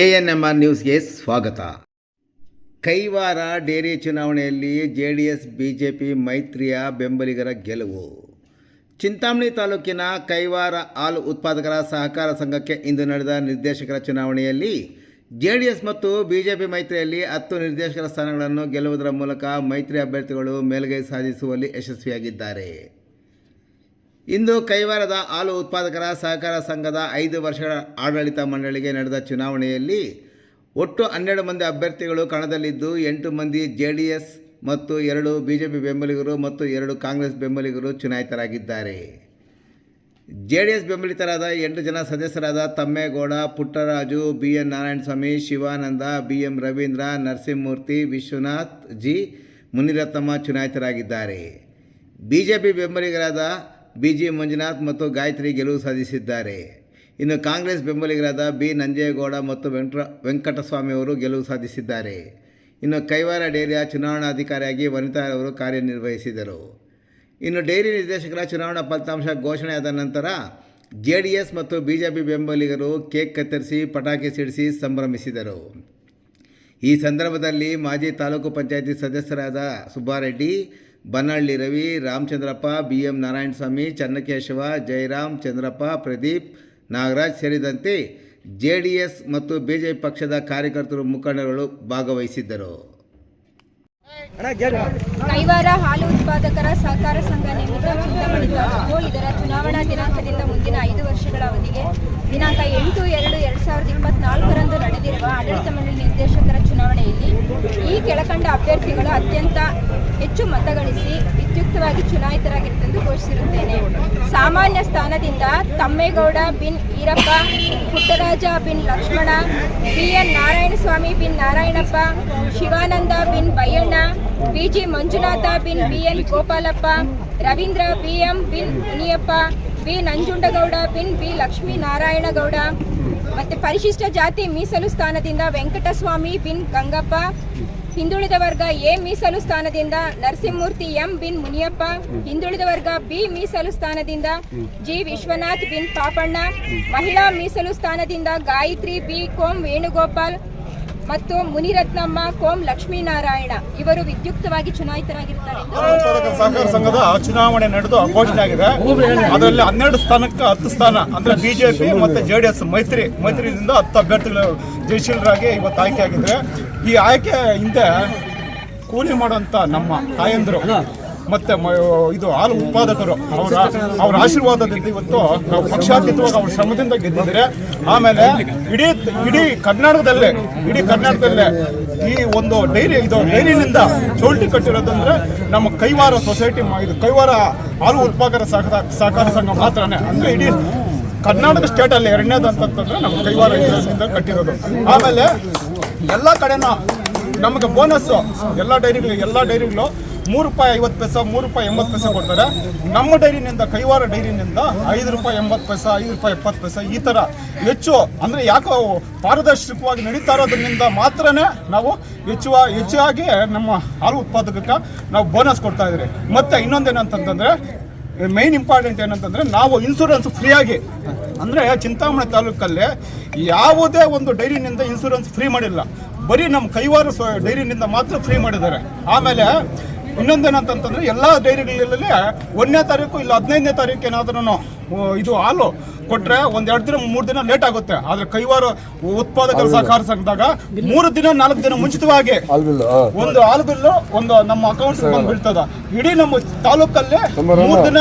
A N M R ನ್ಯೂಸ್ಗೆ ಸ್ವಾಗತ. Kaiwara dairy ಚುನಾವಣೆಯಲ್ಲಿ ಜೆ ಡಿ ಎಸ್ ಬಿಜೆಪಿ ಮೈತ್ರಿಯ ಬೆಂಬಲಿಗರ ಗೆಲುವು. ಚಿಂತಾಮಣಿ ತಾಲೂಕಿನ ಕೈವಾರ ಹಾಲು ಉತ್ಪಾದಕರ ಸಹಕಾರ ಸಂಘಕ್ಕೆ ಇಂದು ನಡೆದ ನಿರ್ದೇಶಕರ ಚುನಾವಣೆಯಲ್ಲಿ ಜೆ ಡಿ ಎಸ್ ಮತ್ತು ಬಿಜೆಪಿ ಮೈತ್ರಿಯಲ್ಲಿ ಹತ್ತು ನಿರ್ದೇಶಕರ ಸ್ಥಾನಗಳನ್ನು ಗೆಲ್ಲುವುದರ ಮೂಲಕ ಮೈತ್ರಿ ಅಭ್ಯರ್ಥಿಗಳು ಮೇಲುಗೈ ಸಾಧಿಸುವಲ್ಲಿ ಯಶಸ್ವಿಯಾಗಿದ್ದಾರೆ. ಇಂದು ಕೈವಾರದ ಹಾಲು ಉತ್ಪಾದಕರ ಸಹಕಾರ ಸಂಘದ ಐದು ವರ್ಷಗಳ ಆಡಳಿತ ಮಂಡಳಿಗೆ ನಡೆದ ಚುನಾವಣೆಯಲ್ಲಿ ಒಟ್ಟು ಹನ್ನೆರಡು ಮಂದಿ ಅಭ್ಯರ್ಥಿಗಳು ಕಣದಲ್ಲಿದ್ದು ಎಂಟು ಮಂದಿ ಜೆ ಮತ್ತು ಎರಡು ಬಿ ಜೆ ಪಿ ಬೆಂಬಲಿಗರು ಮತ್ತು ಎರಡು ಕಾಂಗ್ರೆಸ್ ಬೆಂಬಲಿಗರು ಚುನಾಯಿತರಾಗಿದ್ದಾರೆ. ಜೆ ಡಿ ಎಸ್ ಬೆಂಬಲಿತರಾದ ಎಂಟು ಜನ ಸದಸ್ಯರಾದ Thammegowda, Puttaraju B N Narayanaswamy, Shivananda B M Ravindra, Narasimhamurthy, Vishwanath G Muniratnamma ಚುನಾಯಿತರಾಗಿದ್ದಾರೆ. BJP ಬೆಂಬಲಿಗರಾದ ಬಿ ಜಿ ಮಂಜುನಾಥ್ ಮತ್ತು ಗಾಯತ್ರಿ ಗೆಲುವು ಸಾಧಿಸಿದ್ದಾರೆ. ಇನ್ನು ಕಾಂಗ್ರೆಸ್ ಬೆಂಬಲಿಗರಾದ ಬಿ. ನಂಜೇಗೌಡ ಮತ್ತು ವೆಂಕಟ ವೆಂಕಟಸ್ವಾಮಿ ಅವರು ಗೆಲುವು ಸಾಧಿಸಿದ್ದಾರೆ. ಇನ್ನು ಕೈವಾರ ಡೇರಿಯ ಚುನಾವಣಾಧಿಕಾರಿಯಾಗಿ ವನಿತಾ ಅವರು ಕಾರ್ಯನಿರ್ವಹಿಸಿದರು. ಇನ್ನು ಡೈರಿ ನಿರ್ದೇಶಕರ ಚುನಾವಣಾ ಫಲಿತಾಂಶ ಘೋಷಣೆಯಾದ ನಂತರ ಜೆ ಡಿ ಎಸ್ ಮತ್ತು ಬಿ ಜೆ ಪಿ ಬೆಂಬಲಿಗರು ಕೇಕ್ ಕತ್ತರಿಸಿ ಪಟಾಕಿ ಸಿಡಿಸಿ ಸಂಭ್ರಮಿಸಿದರು. ಈ ಸಂದರ್ಭದಲ್ಲಿ ಮಾಜಿ ತಾಲೂಕು ಪಂಚಾಯಿತಿ ಸದಸ್ಯರಾದ ಸುಬ್ಬಾರೆಡ್ಡಿ ಬನ್ನಹಳ್ಳಿ ರವಿ, ರಾಮಚಂದ್ರಪ್ಪ ಬಿ ಎಂ ನಾರಾಯಣಸ್ವಾಮಿ, ಚನ್ನಕೇಶವ ಜಯರಾಮ್ ಚಂದ್ರಪ್ಪ, ಪ್ರದೀಪ್, ನಾಗರಾಜ್ ಸೇರಿದಂತೆ ಜೆ ಮತ್ತು ಬಿಜೆಪಿ ಪಕ್ಷದ ಕಾರ್ಯಕರ್ತರು ಮುಖಂಡರುಗಳು ಭಾಗವಹಿಸಿದ್ದರು. ಕೈವಾರ ಹಾಲು ಉತ್ಪಾದಕರ ಸಹಕಾರ ಸಂಘ ನೇಮಿತ ಚಿಂತಾಮಣಿ ತಾಲೂಕು ಇದರ ಚುನಾವಣಾ ದಿನಾಂಕದಿಂದ ಮುಂದಿನ ಐದು ವರ್ಷಗಳ ಅವಧಿಗೆ ದಿನಾಂಕ ಎಂಟು ಎರಡು ಎರಡ್ ಸಾವಿರದ ಇಪ್ಪತ್ನಾಲ್ಕರಂದು ನಡೆದಿರುವ ಆಡಳಿತ ಮಂಡಳಿ ನಿರ್ದೇಶಕರ ಚುನಾವಣೆಯಲ್ಲಿ ಈ ಕೆಳಕಂಡ ಅಭ್ಯರ್ಥಿಗಳು ಅತ್ಯಂತ ಹೆಚ್ಚು ಮತಗಳಿಸಿ ವಿದ್ಯುಕ್ತವಾಗಿ ಚುನಾಯಿತರಾಗಿರುತ್ತೆಂದು ಘೋಷಿಸಿರುತ್ತೇನೆ. ಸಾಮಾನ್ಯ ಸ್ಥಾನದಿಂದ Thammegowda bin Irappa, Puttaraja bin Lakshmana B N Narayanaswamy bin Narayanappa, Shivananda bin Bayyanna B G Manjunatha, bin B N Gopalappa, Ravindra, B M, bin Muniyappa, B Nanjundagowda, bin B Lakshmi Narayanagowda ಮತ್ತೆ ಪರಿಶಿಷ್ಟ ಜಾತಿ ಮೀಸಲು ಸ್ಥಾನದಿಂದ Venkataswamy, bin Gangappa. ಹಿಂದುಳಿದ ವರ್ಗ A ಮೀಸಲು ಸ್ಥಾನದಿಂದ Narasimhamurthy, M bin Muniyappa. ಹಿಂದುಳಿದ ವರ್ಗ ಬಿ ಮೀಸಲು ಸ್ಥಾನದಿಂದ ಜಿ ವಿಶ್ವನಾಥ್, ಬಿನ್ ಪಾಪಣ್ಣ. ಮಹಿಳಾ ಮೀಸಲು ಸ್ಥಾನದಿಂದ ಗಾಯತ್ರಿ, ಬಿ ಕೋಂ ವೇಣುಗೋಪಾಲ್. ಮತ್ತು ಮುನಿರತ್ನಮ್ಮ, ಕೋಂ ಲಕ್ಷ್ಮೀನಾರಾಯಣ ಇವರು ವಿದ್ಯುಕ್ತವಾಗಿ ಚುನಾಯಿತರಾಗಿರ್ತಾರೆ. ಸಹಕಾರ ಸಂಘದ ಚುನಾವಣೆ ನಡೆದು ಘೋಷಣೆ ಆಗಿದೆ. ಅದರಲ್ಲಿ ಹನ್ನೆರಡು ಸ್ಥಾನಕ್ಕೆ ಹತ್ತು ಸ್ಥಾನ, ಅಂದ್ರೆ ಬಿಜೆಪಿ ಮತ್ತೆ ಜೆಡಿಎಸ್ ಮೈತ್ರಿ, ಮೈತ್ರಿಯಿಂದ ಹತ್ತು ಅಭ್ಯರ್ಥಿಗಳು ಜಯಶೀಲರಾಗಿ ಇವತ್ತು ಆಯ್ಕೆ ಆಗಿದ್ರೆ ಈ ಆಯ್ಕೆ ಹಿಂದೆ ಕೂಲಿ ಮಾಡುವಂತ ನಮ್ಮ ತಾಯಂದ್ರು ಮತ್ತೆ ಇದು ಹಾಲು ಉತ್ಪಾದಕರು ಅವರ ಅವರ ಆಶೀರ್ವಾದದಿಂದ ಇವತ್ತು ನಾವು ಪಕ್ಷಾತೀತವಾಗಿ ಅವ್ರ ಶ್ರಮದಿಂದ ಗೆದ್ದಿದ್ದಾರೆ. ಆಮೇಲೆ ಇಡೀ ಇಡೀ ಕರ್ನಾಟಕದಲ್ಲೇ ಇಡೀ ಕರ್ನಾಟಕದಲ್ಲೇ ಈ ಒಂದು ಡೈರಿ ಇದು ಡೈರಿನಿಂದ ಚೌಲ್ಟಿ ಕಟ್ಟಿರೋದಂದ್ರೆ ನಮ್ಮ ಕೈವಾರ ಸೊಸೈಟಿ ಇದು ಕೈವಾರ ಹಾಲು ಉತ್ಪಾದಕರ ಸಹಕಾರ ಸಂಘ ಮಾತ್ರನೇ. ಅಂದ್ರೆ ಇಡೀ ಕರ್ನಾಟಕ ಸ್ಟೇಟ್ ಅಲ್ಲಿ ಎರಡನೇದು ಅಂತಂತಂದ್ರೆ ನಮ್ಮ ಕೈವಾರ ಇಂದ ಕಟ್ಟಿರೋದು. ಆಮೇಲೆ ಎಲ್ಲ ಕಡೆನ ನಮಗೆ ಬೋನಸ್ಸು ಎಲ್ಲ ಡೈರಿಗಳು ಎಲ್ಲ ಡೈರಿಗಳು ಮೂರು ರೂಪಾಯಿ ಐವತ್ತು ಪೈಸೆ, ಮೂರು ರೂಪಾಯಿ ಎಂಬತ್ತು ಪೈಸೆ ಕೊಡ್ತಾರೆ. ನಮ್ಮ ಡೈರಿನಿಂದ ಕೈವಾರ ಡೈರಿನಿಂದ ಐದು ರೂಪಾಯಿ ಎಂಬತ್ತು ಪೈಸೆ, ಐದು ರೂಪಾಯಿ ಎಪ್ಪತ್ತು ಪೈಸೆ ಈ ಥರ ಹೆಚ್ಚು, ಅಂದರೆ ಯಾಕೋ ಪಾರದರ್ಶಕವಾಗಿ ನಡೀತಾ ಇರೋದ್ರಿಂದ ಮಾತ್ರನೇ ನಾವು ಹೆಚ್ಚು ಹೆಚ್ಚಾಗಿ ನಮ್ಮ ಹಾಲು ಉತ್ಪಾದಕಕ್ಕೆ ನಾವು ಬೋನಸ್ ಕೊಡ್ತಾ ಇದ್ರಿ ಮತ್ತು ಇನ್ನೊಂದೇನಂತಂತಂದ್ರೆ ಮೈನ್ ಇಂಪಾರ್ಟೆಂಟ್ ಏನಂತಂದರೆ ನಾವು ಇನ್ಸೂರೆನ್ಸ್ ಫ್ರೀಯಾಗಿ ಅಂದರೆ ಚಿಂತಾಮಣಿ ತಾಲೂಕಲ್ಲಿ ಯಾವುದೇ ಒಂದು ಡೈರಿನಿಂದ ಇನ್ಸೂರೆನ್ಸ್ ಫ್ರೀ ಮಾಡಿಲ್ಲ. ಬರೀ ನಮ್ಮ ಕೈವಾರ ಡೈರಿನಿಂದ ಮಾತ್ರ ಫ್ರೀ ಮಾಡಿದ್ದಾರೆ. ಆಮೇಲೆ ಇನ್ನೊಂದೇನಂತಂತಂದ್ರೆ ಎಲ್ಲ ಡೈರಿಗಳಲ್ಲಿ ಒಂದನೇ ತಾರೀಕು ಇಲ್ಲ ಹದಿನೈದನೇ ತಾರೀಕು ಏನಾದ್ರೂ ಇದು ಹಾಲು ಕೊಟ್ರೆ ಒಂದ್ ಎರಡು ದಿನ ಮೂರು ದಿನ ಲೇಟ್ ಆಗುತ್ತೆ. ಆದ್ರೆ ಕೈವಾರ ಉತ್ಪಾದಕರ ಸಹಕಾರ ಸಂಘದಾಗ ಮೂರು ದಿನ ನಾಲ್ಕು ದಿನ ಮುಂಚಿತವಾಗಿ ಒಂದು ಹಾಲು ಬಿಲ್ಲು ಒಂದು ನಮ್ಮ ಅಕೌಂಟ್ಸ್ ಬಂದು ಬೀಳ್ತದ. ಇಡೀ ನಮ್ಮ ತಾಲೂಕಲ್ಲೇ ಮೂರು ದಿನ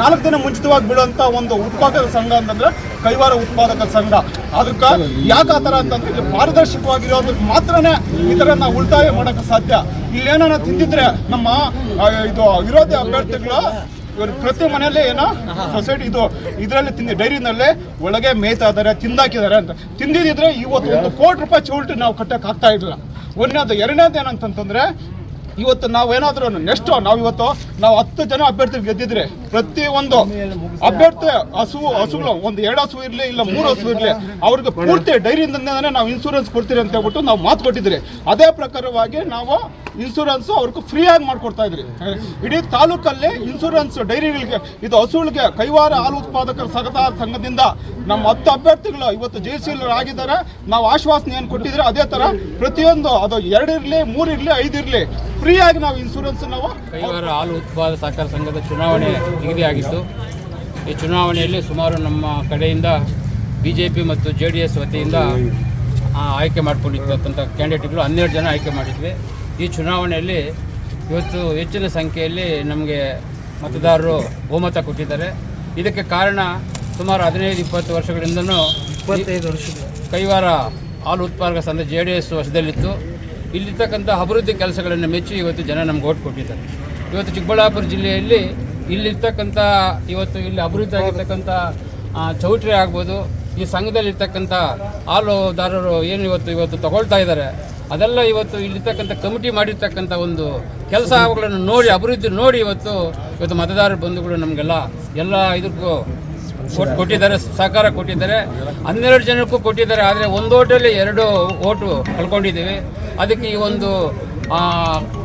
ನಾಲ್ಕು ದಿನ ಮುಂಚಿತವಾಗಿ ಬೀಳುವಂತ ಒಂದು ಉತ್ಪಾದಕ ಸಂಘ ಅಂತಂದ್ರೆ ಕೈವಾರ ಉತ್ಪಾದಕ ಸಂಘ. ಅದಕ್ಕ ಯಾಕೆ ಆತರ ಅಂತಂದ್ರೆ ಇಲ್ಲಿ ಪಾರದರ್ಶಕವಾಗಿರೋದಕ್ಕೆ ಮಾತ್ರನೇ ಈ ತರ ನಾವು ಉಳಿತಾಯ ಮಾಡಕ್ ಸಾಧ್ಯ. ಇಲ್ಲೇನ ತಿಂದಿದ್ರೆ ನಮ್ಮ ಇದು ವಿರೋಧಿ ಅಭ್ಯರ್ಥಿಗಳು ಇವರು ಪ್ರತಿ ಮನೆಯಲ್ಲೇ ಏನೋ ಸೊಸೈಟಿ ಇದು ಇದರಲ್ಲಿ ತಿಂದಿ ಡೈರಿನಲ್ಲೇ ಒಳಗೆ ಮೇಯ್ತಾ ಇದಾರೆ ತಿಂದಾಕಿದ್ದಾರೆ ಅಂತ. ತಿಂದಿದ್ರೆ ಇವತ್ತು ಒಂದು ಕೋಟಿ ರೂಪಾಯಿ ಚೌಲ್ಟಿ ನಾವು ಕಟ್ಟಕ್ಕೆ ಆಗ್ತಾ ಇಲ್ಲ ಒಂದನೇದು ಎರಡನೇದು ಏನಂತಂತಂದ್ರೆ ಇವತ್ತು ನಾವೇನಾದ್ರೂ ನೆಕ್ಸ್ಟ್ ನಾವು ಇವತ್ತು ನಾವು ಹತ್ತು ಜನ ಅಭ್ಯರ್ಥಿ ಗೆದ್ದಿದ್ರೆ ಪ್ರತಿ ಒಂದು ಅಭ್ಯರ್ಥಿ ಹಸು, ಹಸುಗಳು, ಒಂದು ಎರಡು ಹಸು ಇರಲಿ, ಇಲ್ಲ ಮೂರು ಹಸು ಇರಲಿ, ಅವ್ರಿಗೆ ಪೂರ್ತಿ ಡೈರಿಯಿಂದನೇ ನಾವು ಇನ್ಸೂರೆನ್ಸ್ ಕೊಡ್ತೀರಿ ಅಂತ ಹೇಳ್ಬಿಟ್ಟು ನಾವು ಮಾತು ಕೊಟ್ಟಿದ್ರಿ. ಅದೇ ಪ್ರಕಾರವಾಗಿ ನಾವು ಇನ್ಸೂರೆನ್ಸ್ ಅವ್ರಿಗೆ ಫ್ರೀಯಾಗಿ ಮಾಡ್ಕೊಡ್ತಾ ಇದ್ರಿ. ಇಡೀ ತಾಲೂಕಲ್ಲಿ ಇನ್ಸೂರೆನ್ಸ್ ಡೈರಿಗಳಿಗೆ, ಇದು ಹಸುಗಳಿಗೆ ಕೈವಾರ ಹಾಲು ಉತ್ಪಾದಕರ ಸಂಘದ ಸಂಘದಿಂದ ನಮ್ಮ ಹತ್ತು ಅಭ್ಯರ್ಥಿಗಳು ಇವತ್ತು ಜಯಶೀಲರು ಆಗಿದ್ದಾರೆ. ನಾವು ಆಶ್ವಾಸನೆ ಏನು ಕೊಟ್ಟಿದ್ರೆ ಅದೇ ತರ ಪ್ರತಿಯೊಂದು ಅದು ಎರಡಿರಲಿ ಮೂರಿರಲಿ ಐದಿರ್ಲಿ ಫ್ರೀ ಆಗಿ ನಾವು ಇನ್ಶೂರೆನ್ಸ್ ನಾವು ಕೈವಾರ ಹಾಲು ಉತ್ಪಾದಕ ಸಹಕಾರ ಸಂಘದ ಚುನಾವಣೆ ನಿಗದಿಯಾಗಿತ್ತು. ಈ ಚುನಾವಣೆಯಲ್ಲಿ ಸುಮಾರು ನಮ್ಮ ಕಡೆಯಿಂದ ಬಿ ಜೆ ಪಿ ಮತ್ತು ಜೆ ಡಿ ಎಸ್ ವತಿಯಿಂದ ಆ, ಆಯ್ಕೆ ಮಾಡಿಕೊಂಡಿರ್ತಕ್ಕಂಥ ಕ್ಯಾಂಡಿಡೇಟ್ಗಳು ಹನ್ನೆರಡು ಜನ ಆಯ್ಕೆ ಮಾಡಿದ್ವಿ. ಈ ಚುನಾವಣೆಯಲ್ಲಿ ಇವತ್ತು ಹೆಚ್ಚಿನ ಸಂಖ್ಯೆಯಲ್ಲಿ ನಮಗೆ ಮತದಾರರು ಬಹುಮತ ಕೊಟ್ಟಿದ್ದಾರೆ. ಇದಕ್ಕೆ ಕಾರಣ ಸುಮಾರು ಹದಿನೈದು ಇಪ್ಪತ್ತು ವರ್ಷಗಳಿಂದಲೂ ಇಪ್ಪತ್ತೈದು ವರ್ಷ ಕೈವಾರ ಹಾಲು ಉತ್ಪಾದಕ ಸಂಘ ಜೆ ಡಿ ಎಸ್ ವಶದಲ್ಲಿತ್ತು. ಇಲ್ಲಿರ್ತಕ್ಕಂಥ ಅಭಿವೃದ್ಧಿ ಕೆಲಸಗಳನ್ನು ಮೆಚ್ಚಿ ಇವತ್ತು ಜನ ನಮ್ಗೆ ಓಟ್ ಕೊಟ್ಟಿದ್ದಾರೆ. ಇವತ್ತು ಚಿಕ್ಕಬಳ್ಳಾಪುರ ಜಿಲ್ಲೆಯಲ್ಲಿ ಇಲ್ಲಿರ್ತಕ್ಕಂಥ ಇವತ್ತು ಇಲ್ಲಿ ಅಭಿವೃದ್ಧಿ ಆಗಿರ್ತಕ್ಕಂಥ ಚೌಟ್ರಿ ಆಗ್ಬೋದು, ಈ ಸಂಘದಲ್ಲಿರ್ತಕ್ಕಂಥ ಹಾಲುದಾರರು ಏನು ಇವತ್ತು ಇವತ್ತು ತಗೊಳ್ತಾ ಇದ್ದಾರೆ, ಅದೆಲ್ಲ ಇವತ್ತು ಇಲ್ಲಿರ್ತಕ್ಕಂಥ ಕಮಿಟಿ ಮಾಡಿರ್ತಕ್ಕಂಥ ಒಂದು ಕೆಲಸ ಅವುಗಳನ್ನು ನೋಡಿ, ಅಭಿವೃದ್ಧಿ ನೋಡಿ ಇವತ್ತು ಇವತ್ತು ಮತದಾರರ ಬಂಧುಗಳು ನಮಗೆಲ್ಲ ಎಲ್ಲ ಇದಕ್ಕೂ ಕೊಟ್- ಕೊಟ್ಟಿದ್ದಾರೆ, ಸಹಕಾರ ಕೊಟ್ಟಿದ್ದಾರೆ. ಹನ್ನೆರಡು ಜನಕ್ಕೂ ಕೊಟ್ಟಿದ್ದಾರೆ, ಆದರೆ ಒಂದು ಓಟಲ್ಲಿ ಎರಡು ಓಟು ಕಳ್ಕೊಂಡಿದ್ದೀವಿ. ಅದಕ್ಕೆ ಈ ಒಂದು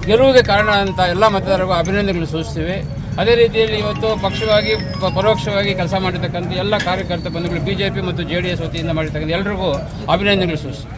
ಗೆಲುವಿಗೆ ಕಾರಣ ಅಂತ ಎಲ್ಲ ಮತದಾರರಿಗೂ ಅಭಿನಂದನೆಗಳು ಸೂಚಿಸ್ತೀವಿ. ಅದೇ ರೀತಿಯಲ್ಲಿ ಇವತ್ತು ಪಕ್ಷವಾಗಿ ಪರೋಕ್ಷವಾಗಿ ಕೆಲಸ ಮಾಡಿರ್ತಕ್ಕಂಥ ಎಲ್ಲ ಕಾರ್ಯಕರ್ತ ಬಂಧುಗಳು ಬಿ ಜೆ ಪಿ ಮತ್ತು ಜೆ ಡಿ ಎಸ್ ವತಿಯಿಂದ ಮಾಡಿರ್ತಕ್ಕಂಥ ಎಲ್ರಿಗೂ ಅಭಿನಂದನೆಗಳು ಸೂಚಿಸ್ತೀವಿ.